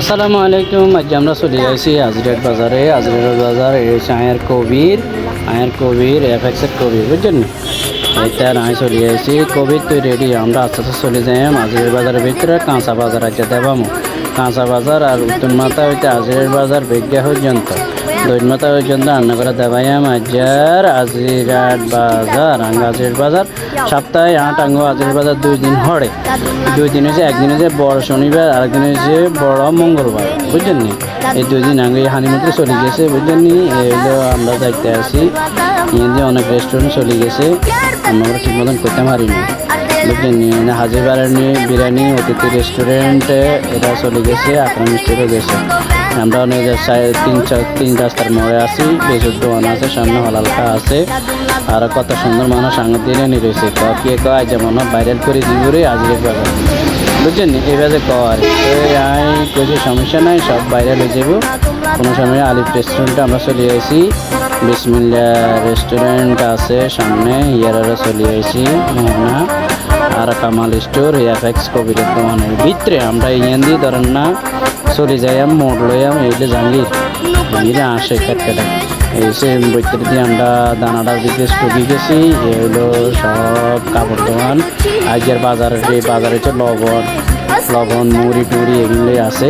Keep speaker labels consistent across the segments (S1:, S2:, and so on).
S1: আসসালামু আলাইকুম আজ আমরা চলে যাইছি আজরের বাজারে। আজরের বাজার হচ্ছে আয়ের কবির। আয়ের কবির এফ এক্সের কবির বুঝছেন? এটা আমি চলে যাইছি। কবির তো রেডি আমরা আস্তে আস্তে চলে যাই। আজরের বাজারের ভিতরে কাঁচা বাজার আছে দেবামো। কাঁচা বাজার আর উত্তর মাথা হইতে আজরের বাজার বিজ্ঞা পর্যন্ত। দৈন মাথা পর্যন্ত রান্না করে দেবাইয়াম আজার আজিরাট বাজার, আঙ্গ আজির বাজার। সপ্তাহে আট, আঙ্গ আজির বাজার দুই দিন হরে দুই দিন হচ্ছে একদিন হচ্ছে বড় শনিবার আর একদিন হচ্ছে বড় মঙ্গলবার। বুঝলেন নি? এই দুই দিন আগে হানিমুদ্রে চলে গেছে বুঝলেন নি? এই হলো আমরা যাইতে আসি। ইয়ে অনেক রেস্টুরেন্ট চলে গেছে। আমরা ঠিক মতন করতে পারিনি। নি? না হাজিরবাড়ার বিরিয়ানি, অতিথি রেস্টুরেন্টে এটা চলে গেছে আকরাম স্টোরে গেছে। আমরা অনেক তিন চার, তিন রাস্তার মোড়ে আছি। বেজুর দোকান আছে, সামনে হলালকা আছে। আর কত সুন্দর মানুষ সাঙ্গ দিনে নি রয়েছে। ক, কে কয় যেমন ভাইরাল করে দিবরে আজকে বুঝছেন এবারে কর কিছু সমস্যা নাই, সব ভাইরাল হয়ে যাব। কোনো সময় আলিফ রেস্টুরেন্টে আমরা চলে আসি বিসমিল্লা রেস্টুরেন্ট আছে সামনে ইয়ারা চলে আসি মোহনা। আর কামাল স্টোর এফএক্স কবিরের দোকানের ভিতরে। আমরা ইয়ান দিয়ে ধরেন না চলে যাইয়াম মোড় লইয়াম এইলে জাঙ্গির জাঙ্গিরে আসে কেটকেটা এই সে বৈদ্যুত দিয়ে আমরা দানাটার দিকে ঢুকে গেছি এ হলো সব কাপড় দোকান আজকের বাজারের এই বাজারে হচ্ছে লবণ লবণ, মুড়ি টুড়ি এগুলোই আছে।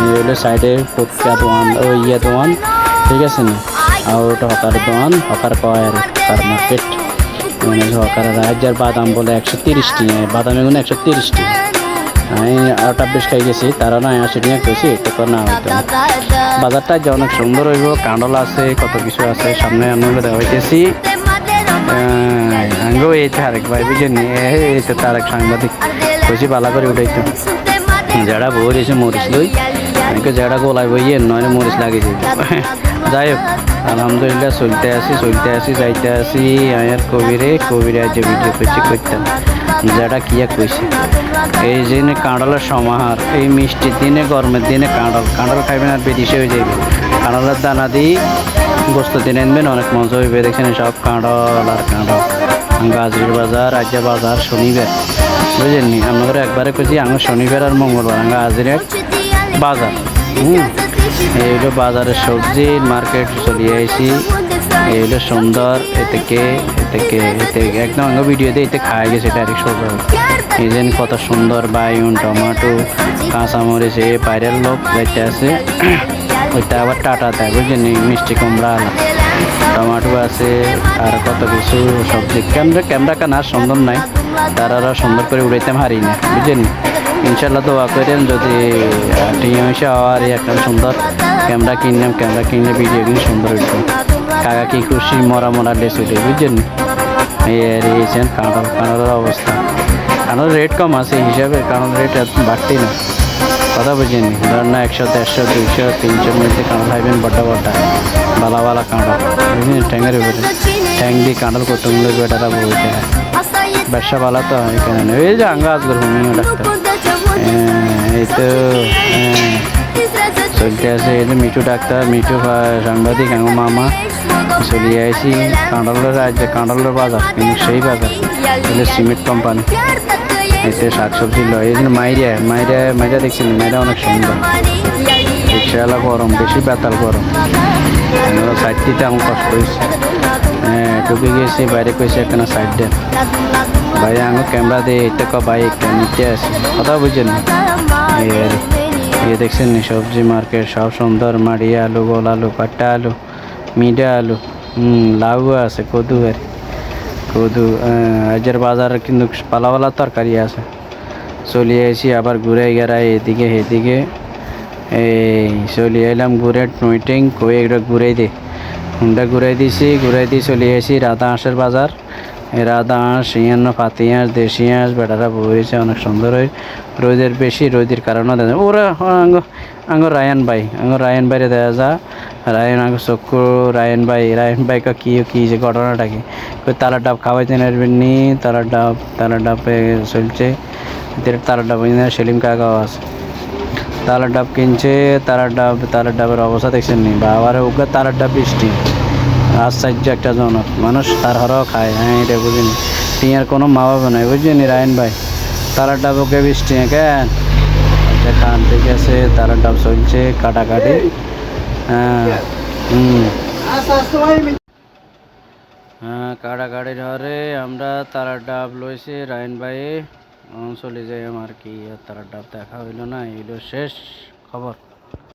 S1: এই হলো সাইডে ফুটকা দোকান, ও ইয়ে দোকান, ঠিক আছে না? আর ওটা হকার দোকান, হকার কয় আর হকার মার্কেট। মানে হকার রাজ্যের বাদাম বলে একশো তিরিশটি বাদাম এগুলো একশো তিরিশ টিয়া আমি আটা বেশ খাই গেছি, তারা না আশি টিয়া খেয়েছি এটা না হইতো। বাজারটা যে অনেক সুন্দর হইব, কাঁডল আছে, কত কিছু আছে, সামনে আমি দেওয়া হইতেছি। আঙ্গো এই তো আরেক ভাই বুঝেন এই তো তারেক সাংবাদিক খুশি পালা করে উঠাইতো। যারা বই রয়েছে মরিচ লই, আমি যারা গোলাই বইয়ে নয় মরিচ লাগিয়েছি। যাই হোক আলহামদুলিল্লাহ, চলতে আসি চলতে আসি যাইতে আসি আয়ার কবিরে কবিরে আজ ভিডিও করছি করতাম যারা কিয়া কইছে? এই যে কাঁড়ালের সমাহার, এই মিষ্টির দিনে, গরমের দিনে কাঁড়াল। কাঁড়াল খাইবেন আর বেদিসে হয়ে যাবে কাঁড়ালের দানা দিই গোস্ত দিনে আনবেন অনেক মজা হইবে। দেখছেন সব কাঁড়াল আর কাঁড়াল। গাজীর বাজার রাজ্য বাজার শনিবার। বুঝলেন নি আমাদের একবারে কইছি আমার শনিবার আর মঙ্গলবার। আমরা হাজিরের বাজার। হুম। এই হলো বাজারের সবজি মার্কেট চলিয়ে আইছি। এই হলো সুন্দর এ থেকে এ থেকে এতে একদম আগে ভিডিওতে এতে খাওয়া গেছে ডাইরেক্ট সোজা এই কত সুন্দর বাইন টমাটো, কাঁচামরিচ, এই বাইরের লোক যাইতে আছে। ওইটা আবার টাটা দেয়, বুঝলেন মিষ্টি কুমড়া, টমাটো আছে, আর কত কিছু সবজি। ক্যামেরা ক্যামেরা কান আর সুন্দর নাই, তারা সুন্দর করে উড়াইতে হারি না, বুঝলেন ইনশাল্লাহ দোয়া করেন যদি টিএম এসে আর একটা সুন্দর ক্যামেরা কিনলাম, ক্যামেরা কিনলে ভিডিও কিন্তু সুন্দর হইতো কাকা কি খুশি, মরা মরা লেস উঠে, বুঝছেন? এইছেন কাঁড়াল অবস্থা। কাঁড়াল রেট কম আছে হিসাবে কাঁড়াল রেট বাড়তি না। কথা বুঝিনি ধর না একশো, দেড়শো, দুইশো, তিনশোর মধ্যে কাঁড়াল খাইবেন, বড্ডা বড্ডা। বালা বালা কাঁড়াল বুঝলেন ট্যাঙের উপরে। ট্যাং দিয়ে কাঁড়াল করতে হলে বেটারা বলতে ব্যবসা ভালো তো এখানে এই যে আঙ্গা হোমিও ডাক্তার। মিঠু ডাক্তার, মিঠু সাংবাদিক আমার মামা। চলিয়ে আইছি কাঁডালের রাজ্যে কাঁডালের বাজার, কিন্তু সেই বাজার এগুলো সিমেন্ট কোম্পানি এতে শাকসবজি লয়। এই জন্য মাইরিয়া মাইরিয়া মাইরা দেখছেন মাইরা অনেক সুন্দর। রিক্সাওয়ালা গরম, বেশি বেতাল গরম। সাইডটিতে আমি কষ্ট হয়েছে। হ্যাঁ ঢুকে গিয়েছি বাইরে কইছে এখানে সাইড দেন। ভাই আঙো ক্যামেরা দিয়ে, এটা ভাই নিতে আসি কথা বুঝছেন এই এই দেখছেন সবজি মার্কেট সব সুন্দর, মাড়ি আলু, গোল আলু পাট্টা আলু মিডা আলু লাউ আছে, কদু আর কদু আজের বাজার কিন্তু পালাওয়ালা তরকারি আছে। চলিয়ে এসি আবার ঘুরে গেরাই এদিকে এদিকে এই চলিয়ে এলাম ঘুরে টুইটিং কই একটা ঘুরে দে। হুন্ডা ঘুরাই দিছি, ঘুরাই দিয়ে চলে এসেছি রাধা হাঁসের বাজার। এই রাধা হাঁস ইয়ান্ন পাতি হাঁস দেশি হাঁস বেটারা বইছে, অনেক সুন্দর হয় রোদের বেশি, রোদের কারণে দেখা। ওরা আঙ্গ আঙ্গ রায়ন ভাই, আঙ্গ রায়ন ভাইরে দেখা যা। রায়ন আঙ্গ চক্ষু, রায়ন ভাই রায়ন ভাই কা, কি যে ঘটনাটা কি? তারা ডাব খাওয়াইতে নি তারা ডাব তারা ডাবে চলছে। তারা ডাব সেলিম কাকাও আছে। তালার ডাব কিনছে তারার ডাব তারার ডাবের অবস্থা দেখছেন নি বাবার ওকে তারার ডাব বৃষ্টি। আশ্চর্য একটা জনক। মানুষ তার হরাও খায় হ্যাঁ এটা বুঝিনি। টিয়ার কোনো মা বাবা নাই বুঝছেন রায়ন ভাই? তারার ডাব ওকে বৃষ্টি কেন? আচ্ছা খান ঠিক আছে তারার ডাব চলছে কাটাকাটি। হ্যাঁ হুম। হ্যাঁ কাটাকাটি ধরে আমরা তারার ডাব লইছি রায়ন ভাই। চলে যাই আমার কি আর তারার ডাব দেখা হইল না এইলো শেষ খবর।